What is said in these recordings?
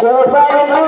我在这。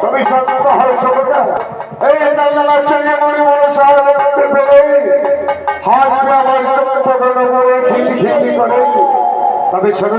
তুমি হও সবটা এই দালালা চলে মনে মনে সারা দেখতে পেলে হাত আমার চোখ করে খিলি খিলি করে। তবে ছোট